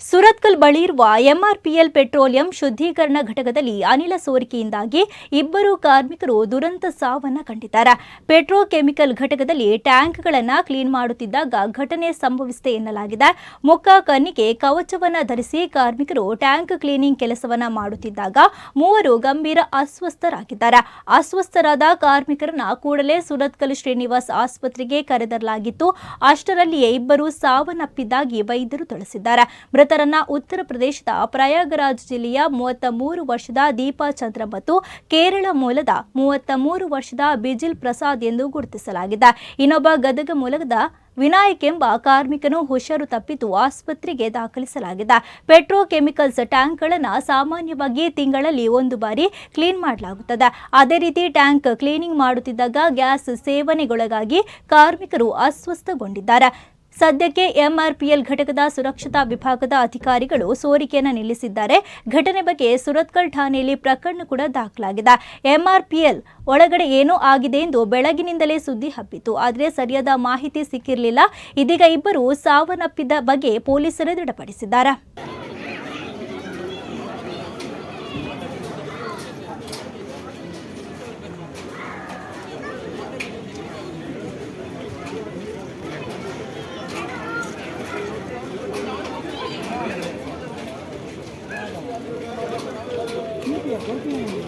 ಸುರತ್ಕಲ್ ಬಳಿ ಇರುವ MRPL petroleum ಶುದ್ಧೀಕರಣ ಘಟಕದಲ್ಲಿ ಅನಿಲ ಸೋರಿಕೆಯಿಂದಾಗಿ ಇಬ್ಬರು ಕಾರ್ಮಿಕರು ದುರಂತ ಸಾವನ್ನ ಕಂಡಿದ್ದಾರೆ. ಪೆಟ್ರೋಕೆಮಿಕಲ್ ಘಟಕದಲ್ಲಿ ಟ್ಯಾಂಕ್ಗಳನ್ನು ಕ್ಲೀನ್ ಮಾಡುತ್ತಿದ್ದಾಗ ಘಟನೆ ಸಂಭವಿಸಿದೆ ಎನ್ನಲಾಗಿದೆ. ಮುಖ, ಕಣ್ಣಿಗೆ ಕವಚವನ್ನ ಧರಿಸಿ ಕಾರ್ಮಿಕರು ಟ್ಯಾಂಕ್ ಕ್ಲೀನಿಂಗ್ ಕೆಲಸವನ್ನ ಮಾಡುತ್ತಿದ್ದಾಗ ಮೂವರು ಗಂಭೀರ ಅಸ್ವಸ್ಥರಾಗಿದ್ದಾರೆ. ಅಸ್ವಸ್ಥರಾದ ಕಾರ್ಮಿಕರನ್ನ ಕೂಡಲೇ ಸುರತ್ಕಲ್ ಶ್ರೀನಿವಾಸ್ ಆಸ್ಪತ್ರೆಗೆ ಕರೆದರಲಾಗಿತ್ತು ಅಷ್ಟರಲ್ಲಿಯೇ ಇಬ್ಬರು ಸಾವನ್ನಪ್ಪಿದ್ದಾಗಿ ವೈದ್ಯರು ತಿಳಿಸಿದ್ದಾರೆ. ಮೃತರನ್ನ ಉತ್ತರ ಪ್ರದೇಶದ ಪ್ರಯಾಗರಾಜ್ ಜಿಲ್ಲೆಯ ಮೂವತ್ತ ಮೂರು ವರ್ಷದ ದೀಪಾ ಚಂದ್ರ ಮತ್ತು ಕೇರಳ ಮೂಲದ ಮೂವತ್ತ ಮೂರು ವರ್ಷದ ಬಿಜಿಲ್ ಪ್ರಸಾದ್ ಎಂದು ಗುರುತಿಸಲಾಗಿದೆ. ಇನ್ನೊಬ್ಬ ಗದಗ ಮೂಲದ ವಿನಾಯಕ್ ಎಂಬ ಕಾರ್ಮಿಕನು ಹುಷಾರು ತಪ್ಪಿದ್ದು ಆಸ್ಪತ್ರೆಗೆ ದಾಖಲಿಸಲಾಗಿದೆ. ಪೆಟ್ರೋಕೆಮಿಕಲ್ಸ್ ಟ್ಯಾಂಕ್ಗಳನ್ನು ಸಾಮಾನ್ಯವಾಗಿ ತಿಂಗಳಲ್ಲಿ ಒಂದು ಬಾರಿ ಕ್ಲೀನ್ ಮಾಡಲಾಗುತ್ತದೆ. ಅದೇ ರೀತಿ ಟ್ಯಾಂಕ್ ಕ್ಲೀನಿಂಗ್ ಮಾಡುತ್ತಿದ್ದಾಗ ಗ್ಯಾಸ್ ಸೇವನೆಗೊಳಗಾಗಿ ಕಾರ್ಮಿಕರು ಅಸ್ವಸ್ಥಗೊಂಡಿದ್ದಾರೆ. ಸದ್ಯಕ್ಕೆ ಎಂಆರ್ಪಿಎಲ್ ಘಟಕದ ಸುರಕ್ಷತಾ ವಿಭಾಗದ ಅಧಿಕಾರಿಗಳು ಸೋರಿಕೆಯನ್ನು ನಿಲ್ಲಿಸಿದ್ದಾರೆ. ಘಟನೆ ಬಗ್ಗೆ ಸುರತ್ಕಲ್ ಠಾಣೆಯಲ್ಲಿ ಪ್ರಕರಣ ಕೂಡ ದಾಖಲಾಗಿದೆ. ಎಂಆರ್ಪಿಎಲ್ ಒಳಗಡೆ ಏನೂ ಆಗಿದೆ ಎಂದು ಬೆಳಗಿನಿಂದಲೇ ಸುದ್ದಿ ಹಬ್ಬಿತು ಆದರೆ ಸರಿಯಾದ ಮಾಹಿತಿ ಸಿಕ್ಕಿರಲಿಲ್ಲ. ಇದೀಗ ಇಬ್ಬರು ಸಾವನ್ನಪ್ಪಿದ ಬಗ್ಗೆ ಪೊಲೀಸರು ದೃಢಪಡಿಸಿದ್ದಾರೆ. Gracias.